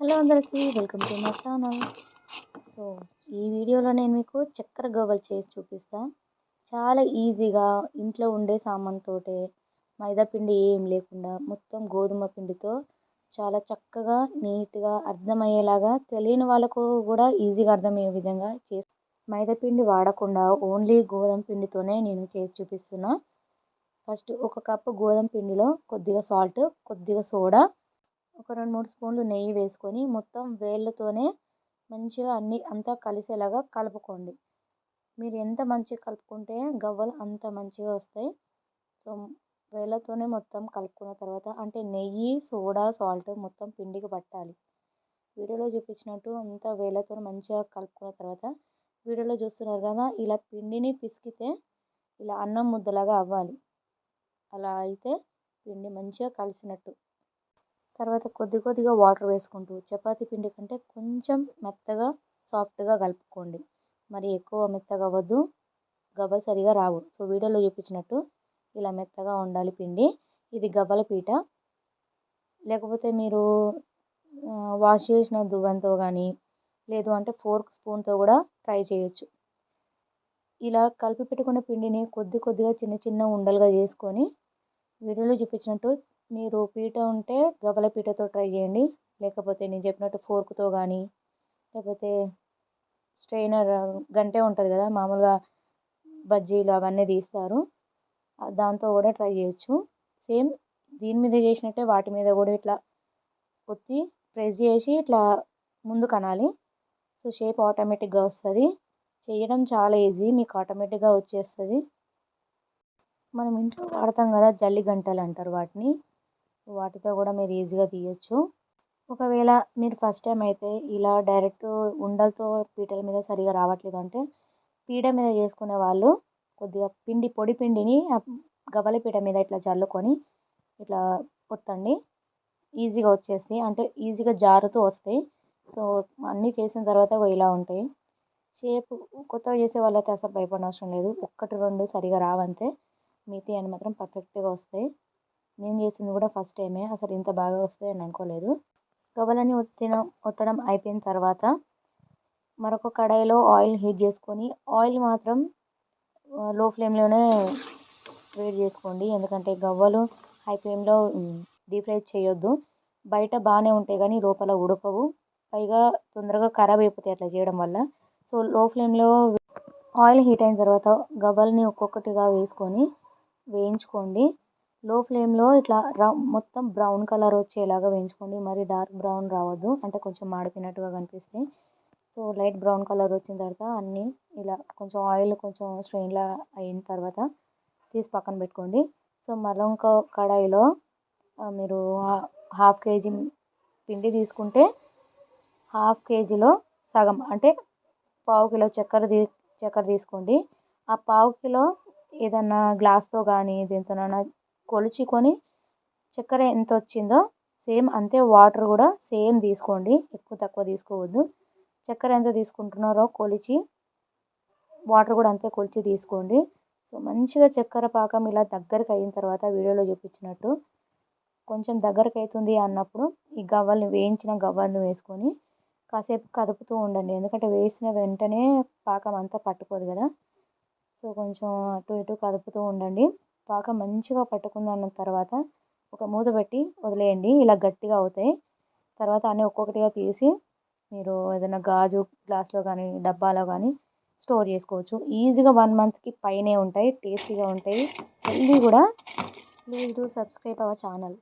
Hello అందరికీ welcome to my channel. So ఈ వీడియోలో నేను మీకు చక్కెర గవ్వలు చేసి చూపిస్తా. చాలా ఈజీగా ఇంట్లో ఉండే సామాన్తోటే మైదా పిండి ఏం లేకుండా మొత్తం గోధుమ పిండితో చాలా చక్కగా నీట్గా అర్థమయ్యేలాగా తెలియని వాళ్ళకు కూడా ఈజీగా అర్థమయ్యే విధంగా చేసి మైదా పిండి వాడకుండా ఓన్లీ గోధుమ పిండితోనే నేను చేసి చూపిస్తున్నా. ఫస్ట్ ఒక కప్పు గోధుమ పిండిలో కొద్దిగా సాల్ట్ కొద్దిగా సోడా ఒక రెండు మూడు స్పూన్లు నెయ్యి వేసుకొని మొత్తం వేళ్ళతోనే మంచిగా అన్ని అంతా కలిసేలాగా కలుపుకోండి. మీరు ఎంత మంచిగా కలుపుకుంటే గవ్వలు అంత మంచిగా వస్తాయి. సో వేళ్ళతోనే మొత్తం కలుపుకున్న తర్వాత అంటే నెయ్యి సోడా సాల్ట్ మొత్తం పిండికి పట్టాలి. వీడియోలో చూపించినట్టు అంతా వేళ్ళతో మంచిగా కలుపుకున్న తర్వాత వీడియోలో చూస్తున్నారు కదా ఇలా పిండిని పిసికితే ఇలా అన్నం ముద్దలాగా అవ్వాలి. అలా అయితే పిండి మంచిగా కలిసినట్టు. తర్వాత కొద్ది కొద్దిగా వాటర్ వేసుకుంటూ చపాతీ పిండి కంటే కొంచెం మెత్తగా సాఫ్ట్గా కలుపుకోండి. మరి ఎక్కువ మెత్తగా అవ్వద్దు. గవ్వలు సరిగా రావు. సో వీడియోలో చూపించినట్టు ఇలా మెత్తగా ఉండాలి పిండి. ఇది గవ్వల పీట. లేకపోతే మీరు వాష్ చేసిన దువ్వంతో కానీ లేదు అంటే ఫోర్క్ స్పూన్తో కూడా ట్రై చేయొచ్చు. ఇలా కలిపి పెట్టుకున్న పిండిని కొద్ది కొద్దిగా చిన్న చిన్న ఉండలుగా చేసుకొని వీడియోలో చూపించినట్టు మీరు పీట ఉంటే గవ్వల పీటతో ట్రై చేయండి. లేకపోతే నేను చెప్పినట్టు ఫోర్క్తో కానీ లేకపోతే స్ట్రైనర్ గంటే ఉంటుంది కదా మామూలుగా బజ్జీలు అవన్నీ తీస్తారు. దాంతో కూడా ట్రై చేయొచ్చు. సేమ్ దీని మీద చేసినట్టే వాటి మీద కూడా ఇట్లా కొత్తి ప్రెస్ చేసి ఇట్లా ముందు కనాలి. సో షేప్ ఆటోమేటిక్గా వస్తుంది. చేయడం చాలా ఈజీ మీకు ఆటోమేటిక్గా వచ్చేస్తుంది. మనం ఇంట్లో వాడతాం కదా జల్లి గంటలు అంటారు వాటిని. వాటితో కూడా మీరు ఈజీగా తీయచ్చు. ఒకవేళ మీరు ఫస్ట్ టైం అయితే ఇలా డైరెక్ట్ ఉండలతో పీటల మీద సరిగా రావట్లేదు అంటే పీట మీద చేసుకునే వాళ్ళు కొద్దిగా పిండి పొడి పిండిని గవ్వల పీట మీద ఇట్లా చల్లుకొని ఇట్లా పొత్తండి ఈజీగా వచ్చేస్తాయి. అంటే ఈజీగా జారుతూ వస్తాయి. సో అన్నీ చేసిన తర్వాత ఇలా ఉంటాయి. షేప్ కొత్తగా చేసే వాళ్ళైతే అసలు భయపడనవసరం లేదు. ఒక్కటి రెండు సరిగా రావంతే మిగతా అని మాత్రం పర్ఫెక్ట్గా వస్తాయి. నేను చేసింది కూడా ఫస్ట్ టైమే అసలు ఇంత బాగా వస్తుంది అని అనుకోలేదు. గవ్వలని ఒత్తిన ఒత్తడం అయిపోయిన తర్వాత మరొక కడాయిలో ఆయిల్ హీట్ చేసుకొని ఆయిల్ మాత్రం లో ఫ్లేమ్లోనే వేడి చేసుకోండి. ఎందుకంటే గవ్వలు హై ఫ్లేమ్లో డీప్ ఫ్రై చేయొద్దు. బయట బాగానే ఉంటాయి కానీ లోపల ఉడకవు. పైగా తొందరగా ఖరాబ్ అయిపోతాయి అట్లా చేయడం వల్ల. సో లో ఫ్లేమ్లో ఆయిల్ హీట్ అయిన తర్వాత గవ్వల్ని ఒక్కొక్కటిగా వేసుకొని వేయించుకోండి. లో ఫ్లేమ్లో ఇట్లా మొత్తం బ్రౌన్ కలర్ వచ్చేలాగా వేయించుకోండి. మరి డార్క్ బ్రౌన్ రావద్దు. అంటే కొంచెం మాడిపోయినట్టుగా కనిపిస్తాయి సో లైట్ బ్రౌన్ కలర్ వచ్చిన తర్వాత అన్నీ ఇలా కొంచెం ఆయిల్ కొంచెం స్ట్రెయిన్లా అయిన తర్వాత తీసి పక్కన పెట్టుకోండి. సో మళ్ళీ ఇంకో కడాయిలో మీరు హాఫ్ కేజీ పిండి తీసుకుంటే హాఫ్ కేజీలో సగం అంటే పావు కిలో చక్కెర తీ చక్కెర తీసుకోండి. ఆ పావు కిలో ఏదన్నా గ్లాస్తో కానీ దేనితోనైనా కొలుచుకొని చక్కెర ఎంత వచ్చిందో సేమ్ అంతే వాటర్ కూడా సేమ్ తీసుకోండి. ఎక్కువ తక్కువ తీసుకోవద్దు. చక్కెర ఎంత తీసుకుంటున్నారో కొలిచి వాటర్ కూడా అంతే కొలిచి తీసుకోండి. సో మంచిగా చక్కెర పాకం ఇలా దగ్గరకు అయిన తర్వాత వీడియోలో చూపించినట్టు కొంచెం దగ్గరకు అవుతుంది అన్నప్పుడు ఈ గవ్వల్ని వేయించిన గవ్వల్ని వేసుకొని కాసేపు కదుపుతూ ఉండండి. ఎందుకంటే వేసిన వెంటనే పాకం అంతా పట్టుకోదు కదా. సో కొంచెం అటు ఇటు కదుపుతూ ఉండండి. బాగా మంచిగా పట్టుకున్న తర్వాత ఒక మూత పెట్టి వదిలేయండి. ఇలా గట్టిగా అవుతాయి. తర్వాత అన్నీ ఒక్కొక్కటిగా తీసి మీరు ఏదైనా గాజు గ్లాస్లో కానీ డబ్బాలో కానీ స్టోర్ చేసుకోవచ్చు. ఈజీగా వన్ మంత్కి పైనే ఉంటాయి టేస్టీగా ఉంటాయి. మళ్ళీ కూడా please do subscribe our channel.